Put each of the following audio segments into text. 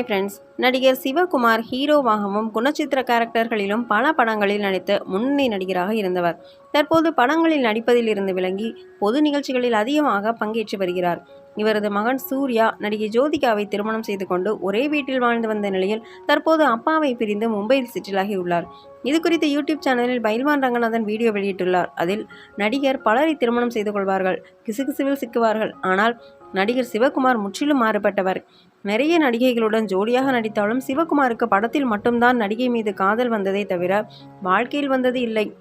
Hi friends நடிகர் சிவகுமார் ஹீரோவாகவும் குணச்சித்திர கேரக்டர்களிலும் பல படங்களில் நடித்து முன்னணி நடிகராக இருந்தவர். தற்போது படங்களில் நடிப்பதில் இருந்து விளங்கி பொது நிகழ்ச்சிகளில் அதிகமாக பங்கேற்று வருகிறார். இவரது மகன் சூர்யா நடிகை ஜோதிகாவை திருமணம் செய்து கொண்டு ஒரே வீட்டில் வாழ்ந்து வந்த நிலையில் தற்போது அப்பாவை பிரிந்து மும்பையில் சிற்றிலாகியுள்ளார் உள்ளார். இது குறித்து யூடியூப் சேனலில் பைல்வான் ரங்கநாதன் வீடியோ வெளியிட்டுள்ளார். அதில் நடிகர் பலரை திருமணம் செய்து கொள்வார்கள் கிசுகிசுவில் சிக்குவார்கள். ஆனால் நடிகர் சிவகுமார் முற்றிலும் மாறுபட்டவர். நிறைய நடிகைகளுடன் ஜோடியாக நடித்தாலும் சிவகுமாருக்கு படத்தில் மட்டும்தான் நடிகை மீது காதல் வந்ததே தவிர வாழ்க்கையில் வந்தது இல்லை.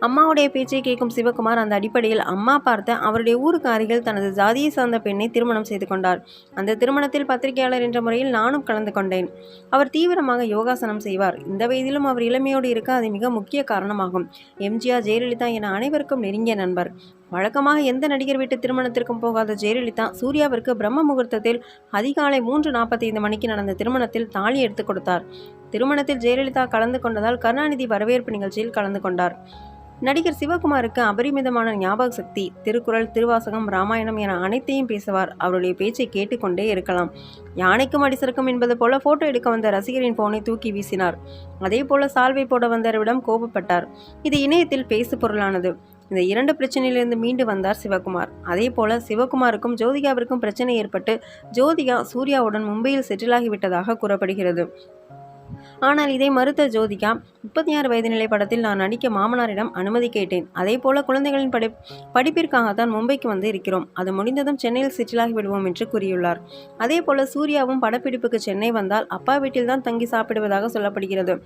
அம்மாவுடைய பேச்சை கேட்கும் சிவகுமார் அந்த அடிப்படையில் அம்மா பார்த்த அவருடைய ஊருக்கு அருகில் தனது ஜாதியை சார்ந்த பெண்ணை திருமணம் செய்து கொண்டார். அந்த திருமணத்தில் பத்திரிகையாளர் என்ற முறையில் நானும் கலந்து கொண்டேன். அவர் தீவிரமாக யோகாசனம் செய்வார். இந்த வயதிலும் அவர் இளமையோடு இருக்க அது மிக முக்கிய காரணமாகும். எம்ஜிஆர் ஜெயலலிதா என அனைவருக்கும் நெருங்கிய நண்பர். வழக்கமாக எந்த நடிகர் வீட்டு திருமணத்திற்கும் போகாத ஜெயலலிதா சூர்யாவிற்கு பிரம்ம முகூர்த்தத்தில் அதிகாலை மூன்று நாற்பத்தைந்து மணிக்கு நடந்த திருமணத்தில் தாலி எடுத்துக் கொடுத்தார். திருமணத்தில் ஜெயலலிதா கலந்து கொண்டதால் கருணாநிதி வரவேற்பு நிகழ்ச்சியில் கலந்து கொண்டார். நடிகர் சிவகுமாருக்கு அபரிமிதமான ஞாபக சக்தி திருக்குறள் திருவாசகம் ராமாயணம் என அனைத்தையும் பேசுவார். அவருடைய பேச்சை கேட்டுக்கொண்டே இருக்கலாம். யானைக்கும் அடிசருக்கும் என்பது போல போட்டோ எடுக்க வந்த ரசிகரின் போனை தூக்கி வீசினார். அதே போல சால்வை போட வந்தவரிடம் கோபப்பட்டார். இது இணையத்தில் பேசு பொருளானது இந்த இரண்டு பிரச்சனையிலிருந்து மீண்டு வந்தார் சிவகுமார். அதே போல சிவகுமாருக்கும் ஜோதிகாவிற்கும் பிரச்சனை ஏற்பட்டு ஜோதிகா சூர்யாவுடன் மும்பையில் செட்டிலாகிவிட்டதாக கூறப்படுகிறது. ஆனால் இதை மறுத்த ஜோதிகா முப்பத்தி ஆறு வயது நிலை படத்தில் நான் நடிக்க மாமனாரிடம் அனுமதி கேட்டேன். அதே போல குழந்தைகளின் படி படிப்பிற்காகத்தான் மும்பைக்கு வந்து இருக்கிறோம். அது முடிந்ததும் சென்னையில் செட்டிலாகி விடுவோம் என்று கூறியுள்ளார். அதே போல சூர்யாவும் படப்பிடிப்புக்கு சென்னை வந்தால் அப்பா வீட்டில் தான் தங்கி சாப்பிடுவதாக சொல்லப்படுகிறது.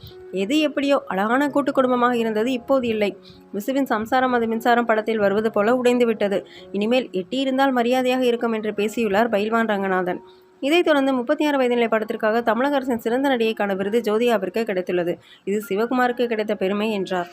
எது எப்படியோ அழகான கூட்டு குடும்பமாக இருந்தது இப்போது இல்லை. விசுவின் சம்சாரம் அது மின்சாரம் படத்தில் வருவது போல உடைந்து விட்டது. இனிமேல் எட்டியிருந்தால் மரியாதையாக இருக்கும் என்று பேசியுள்ளார் பைல்வான் ரங்கநாதன். இதைத் தொடர்ந்து முப்பத்தி ஆறு வயது நிலை படத்திற்காக தமிழக அரசின் சிறந்த நடிகைக்கான விருது ஜோதியாவிற்கு கிடைத்துள்ளது. இது சிவகுமாருக்கு கிடைத்த பெருமை என்றார்.